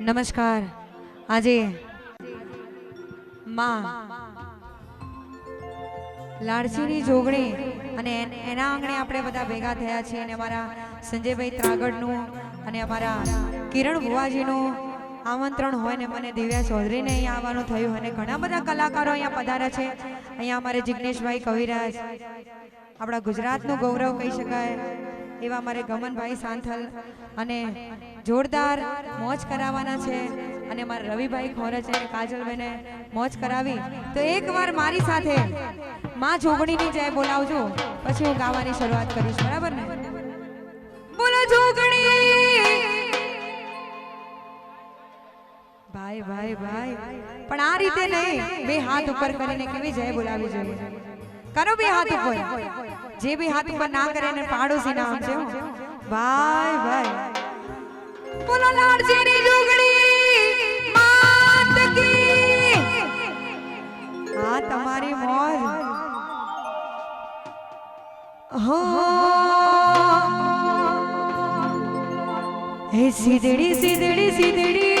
નમસ્કાર. આજે માં લાડસીની જોગણી અને એન- આંગણે આપણે બધા ભેગા થયા છીએ અને અમારા સંજયભાઈ ત્રાગડનું અને અમારા કિરણ ભુવાજીનું આમંત્રણ હોય ને મને દિવ્યા ચૌધરીને અહીંયા આવવાનું થયું અને ઘણા બધા કલાકારો અહીંયા પધાર્યા છે. અહીંયા અમારે જિગ્નેશભાઈ કવિરાજ, આપણા ગુજરાતનું ગૌરવ કહી શકાય. એવા અમારે ગમનભાઈ સાંથલ અને જોરદાર મોજ કરાવવાના છે. અને મારા રવિભાઈ ખોરજ અને કાજલબેને મોજ કરાવી. તો એકવાર મારી સાથે માં જોગણીની જય બોલાવજો. પછી હું ગાવાની શરૂઆત કરીશ. બરાબર ને? બોલો જોગણી! ભાઈ ભાઈ ભાઈ. પણ આ રીતે નહીં. બે હાથ ઉપર કરીને કેવી જય બોલાવી જોઈએ? કરો બે હાથ ઉપર? જે બે હાથ ઉપર ના કરે એને પાડોશી ના હો. ભાઈ ભાઈ બોલો લાડજીની જોગણી માત કી. આ તમારી મોજ. હો. હે સીધડી સીધડી સીધડી.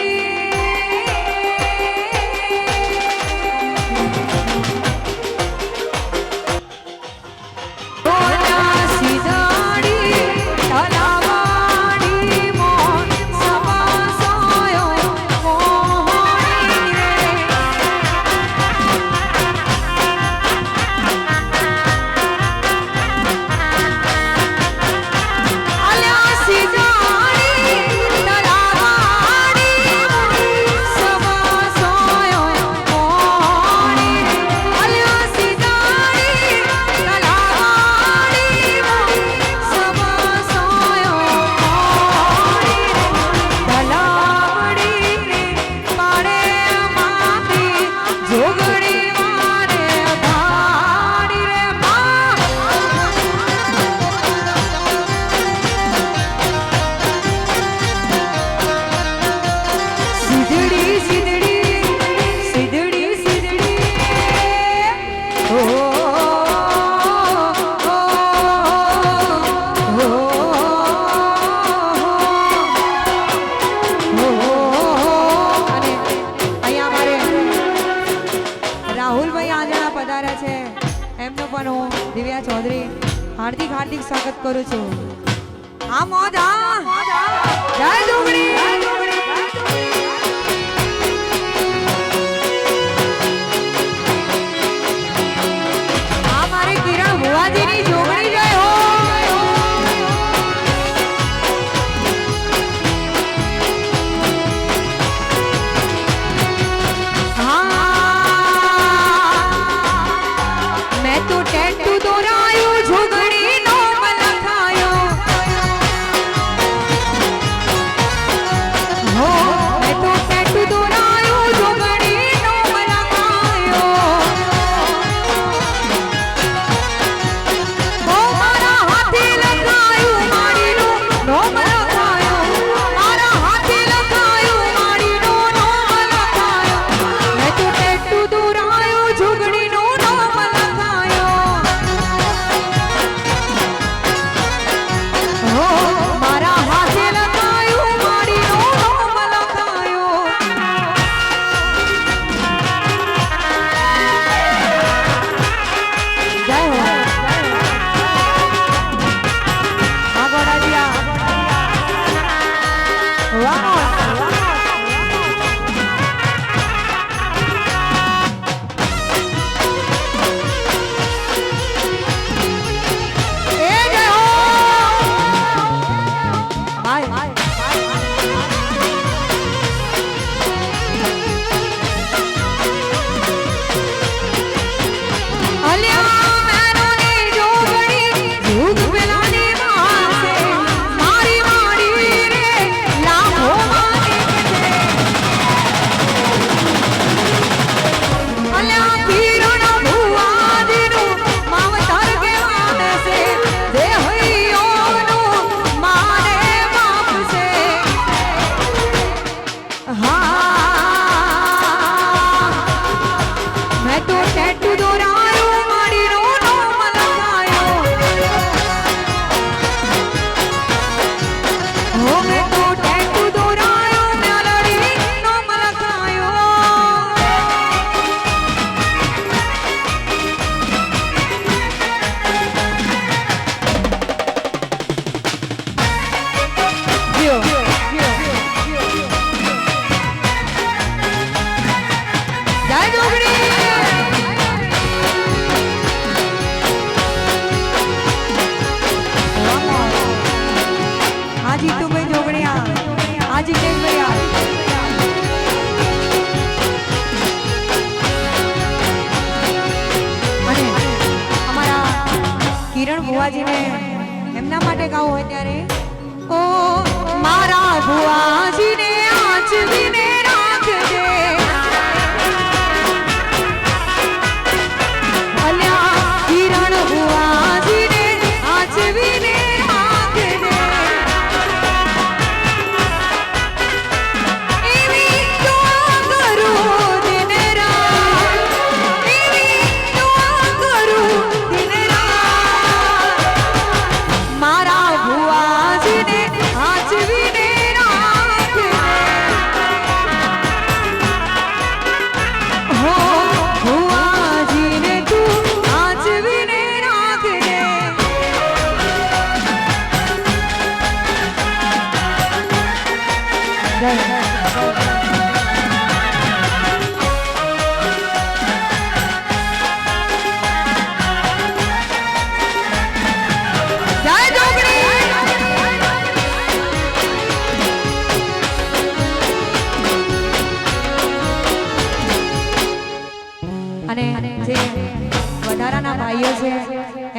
પણ હું દિવ્યા ચૌધરી હાર્દિક હાર્દિક સ્વાગત કરું છું. આ મોજ જય ડુંગળી! તો દોરાયું જોગણી કિરણ ભુવાજીને એમના માટે ગાવું હોય ત્યારે. ઓ મારા ભુવાજીને આંચવીને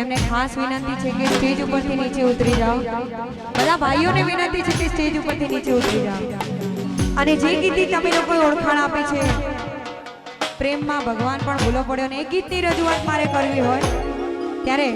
એમને ખાસ વિનંતી છે કે સ્ટેજ ઉપરથી નીચે ઉતરી જાઓ. બધા ભાઈઓને વિનંતી છે કે સ્ટેજ ઉપરથી નીચે ઉતરી જાઓ. અને જે ગીતની તમે લોકોએ ઓળખાણ આપી છે, પ્રેમમાં ભગવાન પણ ભૂલો પડ્યો ને એ ગીતની રજૂઆત મારે કરવી હોય, ત્યારે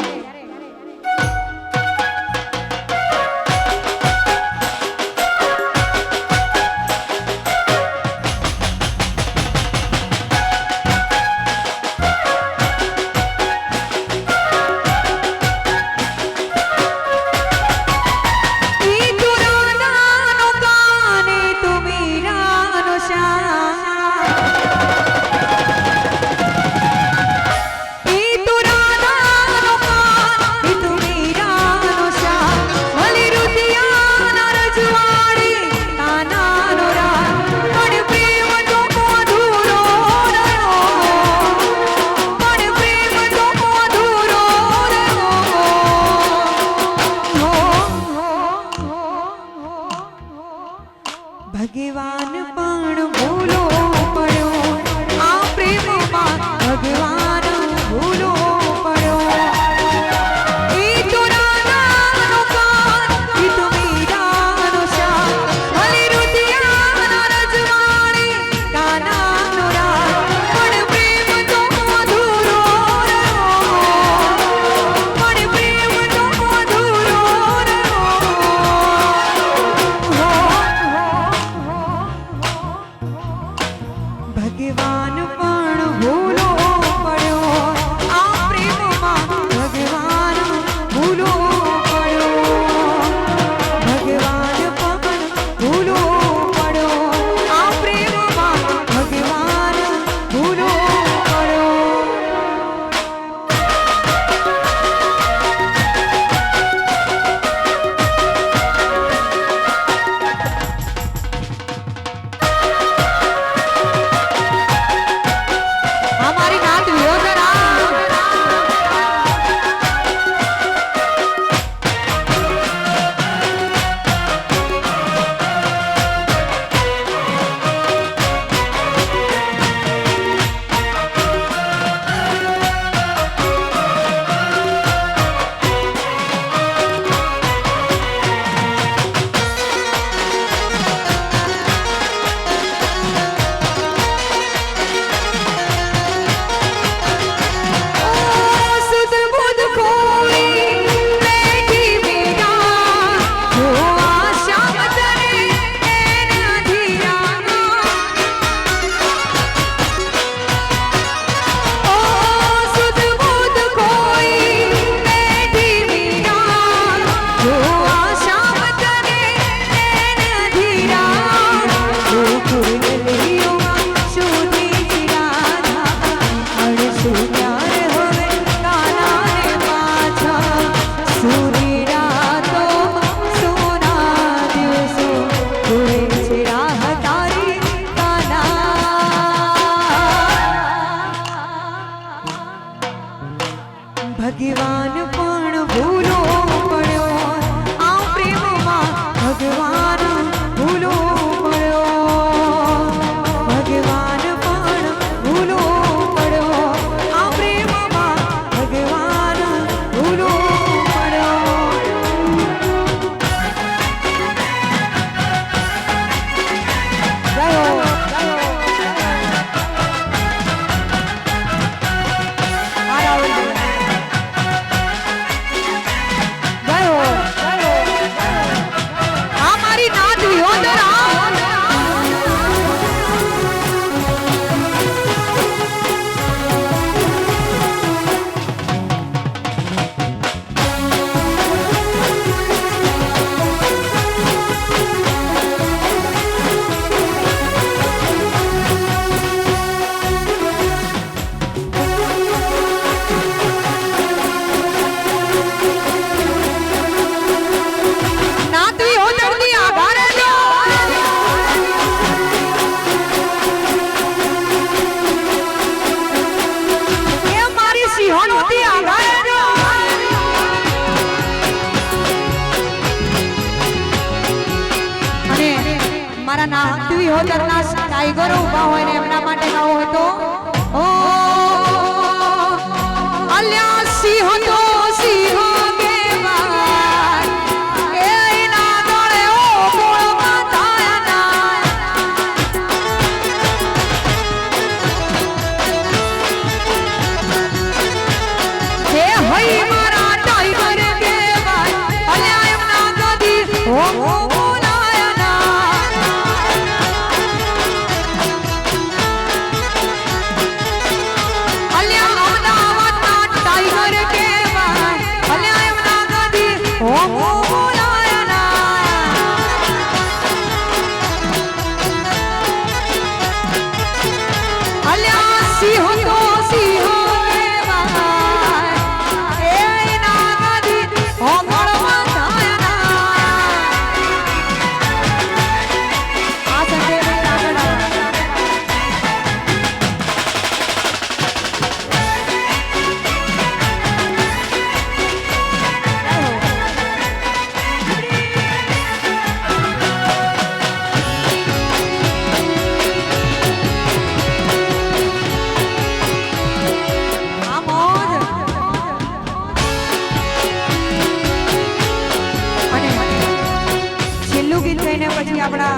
આપણા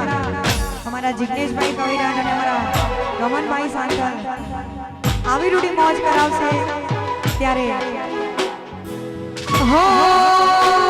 અમારા જિગ્નેશભાઈ કવિરાજ અને અમારા રમનભાઈ સાંકલ આવી રૂઢી મોજ કરાવશે ત્યારે. હો!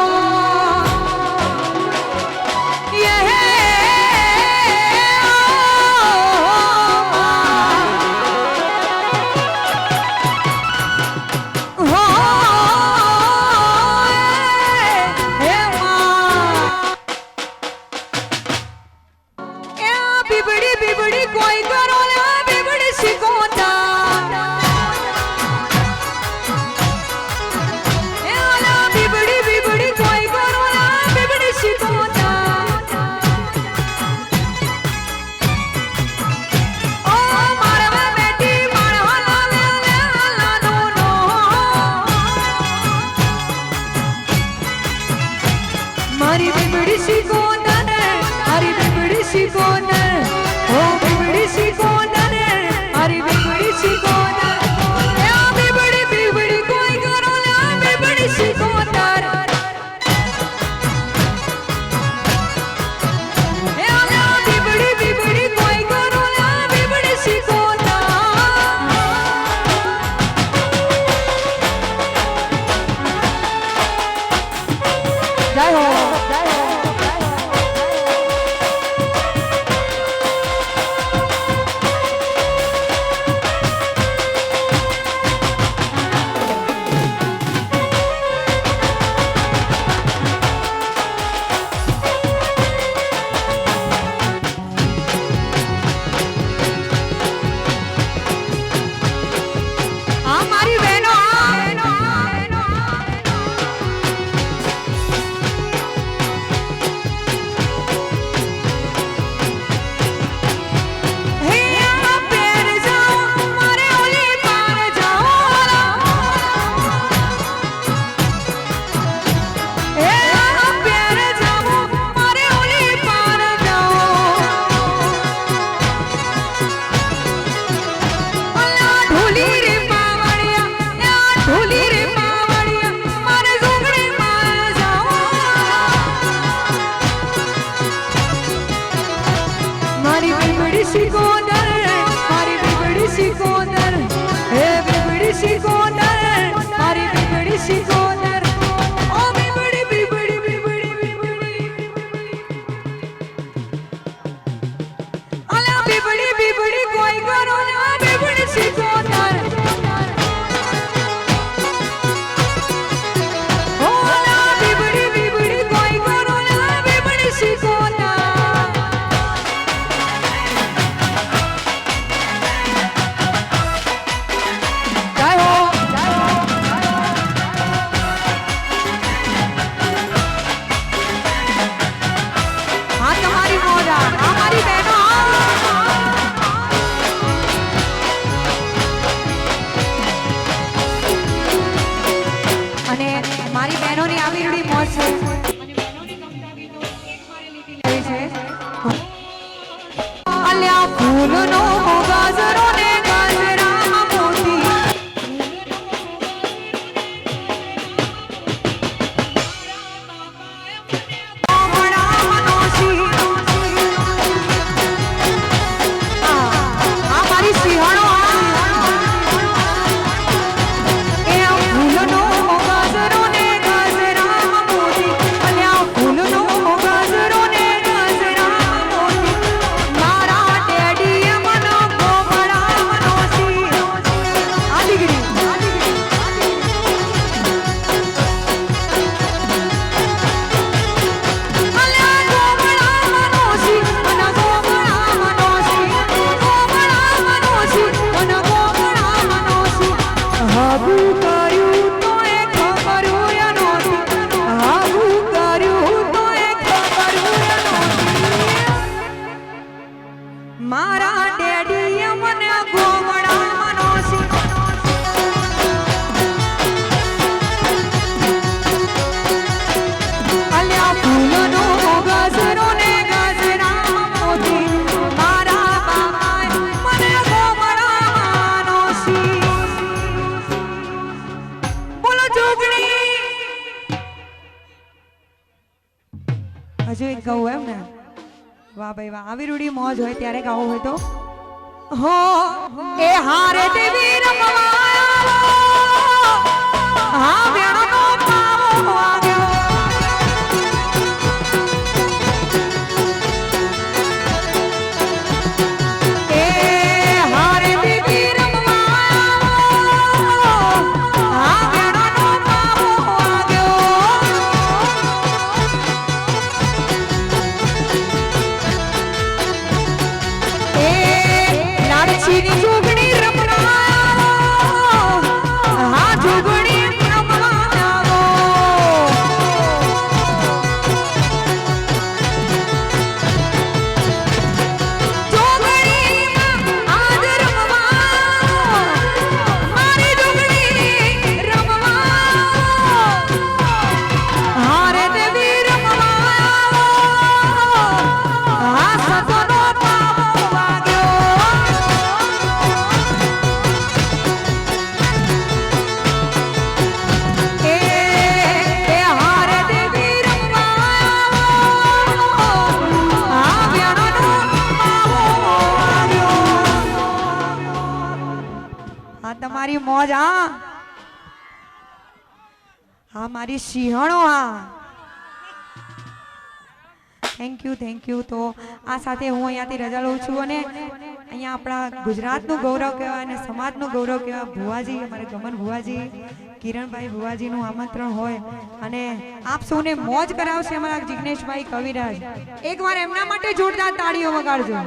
હજુ એક કહું એમ ને વાહ ભાઈ વાહ, આવી રૂડી મોજ હોય ત્યારે ગાવું હોય તો હો. હા આ તમારી મોજ આ હા, મારી સિંહણો આ થેન્ક યુ થેન્ક યુ તો આ સાથે હું અહીંયાથી રજા લઉં છું અને અહીંયા આપણા ગુજરાતનું ગૌરવ કહેવાય અને સમાજનું ગૌરવ કહેવાય. ભુવાજી, અમારે ગમન ભુવાજી, કિરણભાઈ ભુવાજીનું આમંત્રણ હોય અને આપ સૌને મોજ કરાવશે અમારા જિગ્નેશભાઈ કવિરાજ. એકવાર એમના માટે જોરદાર તાળીઓ વગાડજો.